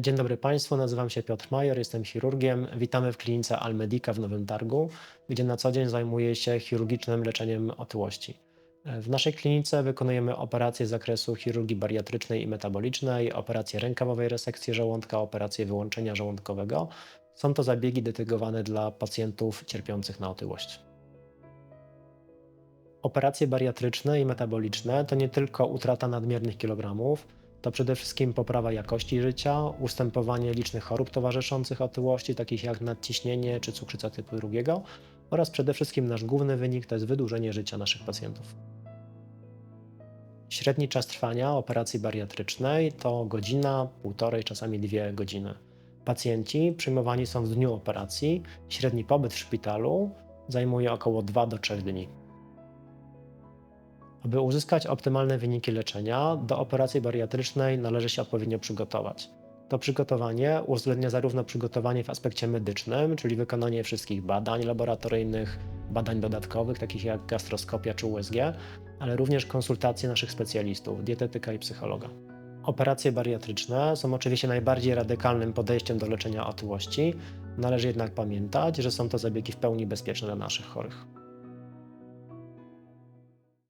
Dzień dobry Państwu, nazywam się Piotr Major, jestem chirurgiem. Witamy w klinice Almedica w Nowym Targu, gdzie na co dzień zajmuję się chirurgicznym leczeniem otyłości. W naszej klinice wykonujemy operacje z zakresu chirurgii bariatrycznej i metabolicznej, operacje rękawowej resekcji żołądka, operacje wyłączenia żołądkowego. Są to zabiegi dedykowane dla pacjentów cierpiących na otyłość. Operacje bariatryczne i metaboliczne to nie tylko utrata nadmiernych kilogramów, to przede wszystkim poprawa jakości życia, ustępowanie licznych chorób towarzyszących otyłości, takich jak nadciśnienie czy cukrzyca typu drugiego oraz przede wszystkim nasz główny wynik to jest wydłużenie życia naszych pacjentów. Średni czas trwania operacji bariatrycznej to godzina, półtorej, czasami dwie godziny. Pacjenci przyjmowani są w dniu operacji, średni pobyt w szpitalu zajmuje około 2 do 3 dni. Aby uzyskać optymalne wyniki leczenia, do operacji bariatrycznej należy się odpowiednio przygotować. To przygotowanie uwzględnia zarówno przygotowanie w aspekcie medycznym, czyli wykonanie wszystkich badań laboratoryjnych, badań dodatkowych, takich jak gastroskopia czy USG, ale również konsultacje naszych specjalistów, dietetyka i psychologa. Operacje bariatryczne są oczywiście najbardziej radykalnym podejściem do leczenia otyłości. Należy jednak pamiętać, że są to zabiegi w pełni bezpieczne dla naszych chorych.